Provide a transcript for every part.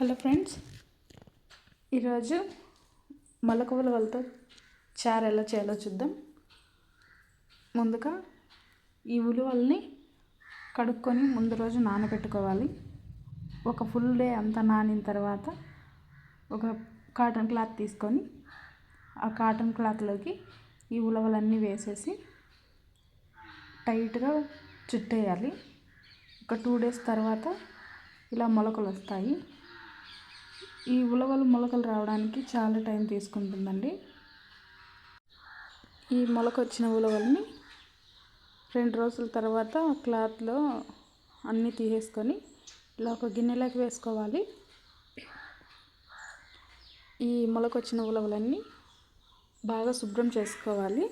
Hello friends ఈరోజు మొలక ఉలవలతో చారు ఎలా చేయాలో చూద్దాం. ముందుగా ఈ ఉలువల్ని కడుక్కొని ముందు రోజు నానబెట్టుకోవాలి. ఒక ఫుల్ డే అంతా నానిన తర్వాత ఒక కాటన్ క్లాత్ తీసుకొని ఆ కాటన్ క్లాత్లోకి ఈ ఉలవలన్నీ వేసేసి టైట్గా చుట్టేయాలి. ఒక టూ డేస్ తర్వాత ఇలా మొలకలు వస్తాయి. ఈ ఉలవలు మొలకలు రావడానికి చాలా టైం తీసుకుంటుందండి. ఈ మొలక వచ్చిన ఉలవల్ని రెండు రోజుల తర్వాత క్లాత్లో అన్నీ తీసేసుకొని ఇలా ఒక గిన్నెలోకి వేసుకోవాలి. ఈ మొలక వచ్చిన ఉలవలన్నీ బాగా శుభ్రం చేసుకోవాలి.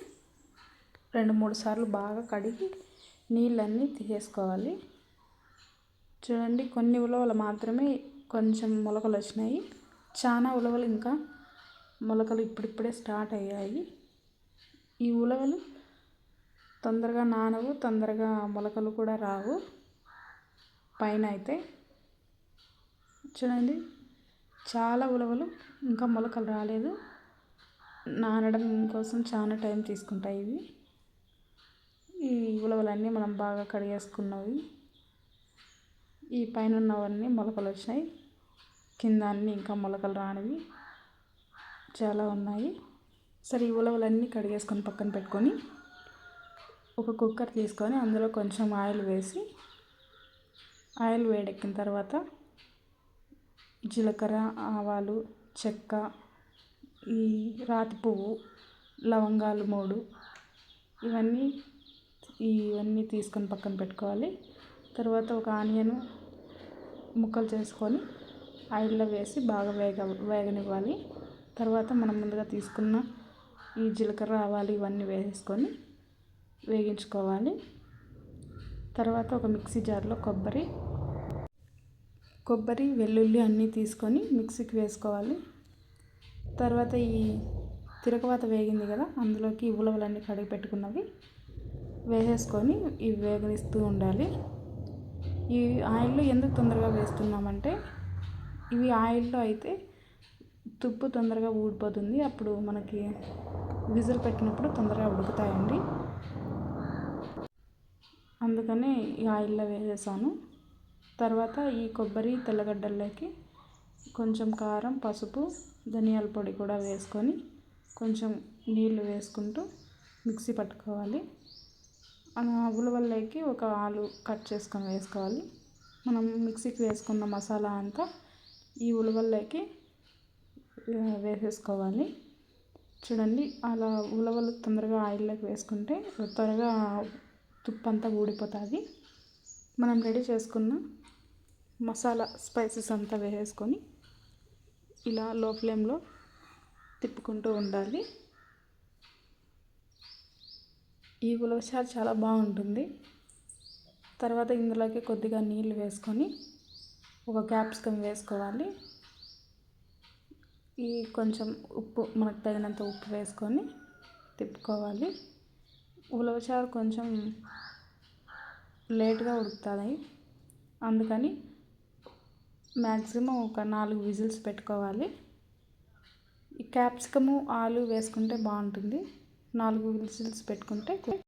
రెండు మూడు సార్లు బాగా కడిగి నీళ్ళన్నీ తీసేసుకోవాలి. చూడండి కొన్ని ఉలవలు మాత్రమే కొంచెం మొలకలు వచ్చినాయి. చాలా ఉలవలు ఇంకా మొలకలు ఇప్పుడిప్పుడే స్టార్ట్ అయ్యాయి. ఈ ఉలవలు తొందరగా నానవు తొందరగా మొలకలు కూడా రావు. పైన అయితే చూడండి చాలా ఉలవలు ఇంకా మొలకలు రాలేదు. నానడం కోసం చాలా టైం తీసుకుంటాయి ఇవి. ఈ ఉలవలన్నీ మనం బాగా కడిగేసుకున్నవి. ఈ పైన ఉన్నవన్నీ మొలకలు వచ్చినాయి కింద అన్నీ ఇంకా మొలకలు రానివి. చాలా ఉన్నాయి. సరే ఈ ఉలవలన్నీ కడిగేసుకొని పక్కన పెట్టుకొని ఒక కుక్కర్ తీసుకొని అందులో కొంచెం ఆయిల్ వేసి ఆయిల్ వేడెక్కిన తర్వాత జీలకర్ర ఆవాలు చెక్క ఈ రాతి పువ్వు లవంగాలు మూడు ఇవన్నీ ఇవన్నీ తీసుకొని పక్కన పెట్టుకోవాలి. తర్వాత ఒక ఆనియన్ ముక్కలు చేసుకొని ఆయిల్లో వేసి బాగా వేగ వేగనివ్వాలి. తర్వాత మనం ముందుగా తీసుకున్న ఈ జీలకర్ర ఆవాలు ఇవన్నీ వేసుకొని వేగించుకోవాలి. తర్వాత ఒక మిక్సీ జార్లో కొబ్బరి కొబ్బరి వెల్లుల్లి అన్నీ తీసుకొని మిక్సీకి వేసుకోవాలి. తర్వాత ఈ తిరగవాత వేగింది కదా అందులోకి ఉలవలన్నీ కడిగి పెట్టుకున్నవి వేసేసుకొని ఇవి వేగనిస్తూ ఉండాలి. ఈ ఆయిల్లో ఎందుకు తొందరగా వేస్తున్నామంటే ఇవి ఆయిల్లో అయితే తుప్పు తొందరగా ఊడిపోతుంది. అప్పుడు మనకి విజిల్ పెట్టినప్పుడు తొందరగా ఉడుకుతాయండి. అందుకనే ఈ ఆయిల్లో వేసేసాను. తర్వాత ఈ కొబ్బరి తెల్లగడ్డల్లోకి కొంచెం కారం పసుపు ధనియాల పొడి కూడా వేసుకొని కొంచెం నీళ్ళు వేసుకుంటూ మిక్సీ పట్టుకోవాలి. ఉలవల్లోకి ఒక ఆలు కట్ చేసుకొని వేసుకోవాలి. మనం మిక్సీకి వేసుకున్న మసాలా అంతా ఈ ఉలవల్లోకి వేసేసుకోవాలి. చూడండి అలా ఉలవలు తొందరగా ఆయిల్లోకి వేసుకుంటే త్వరగా తుప్పు అంతా ఊడిపోతుంది. మనం రెడీ చేసుకున్న మసాలా స్పైసెస్ అంతా వేసేసుకొని ఇలా లో ఫ్లేమ్లో తిప్పుకుంటూ ఉండాలి. ఈ ఉలవచారు చాలా బాగుంటుంది. తర్వాత ఇందులోకి కొద్దిగా నీళ్ళు వేసుకొని ఒక క్యాప్సికమ్ వేసుకోవాలి. ఈ కొంచెం ఉప్పు మనకు తగినంత ఉప్పు వేసుకొని తిప్పుకోవాలి. ఉలవచారు కొంచెం లేట్గా ఉడుకుతుంది. అందుకని మ్యాక్సిమం ఒక నాలుగు విజిల్స్ పెట్టుకోవాలి. ఈ క్యాప్సికము ఆలు వేసుకుంటే బాగుంటుంది. నాలుగు విజిల్స్ పెట్టుకుంటే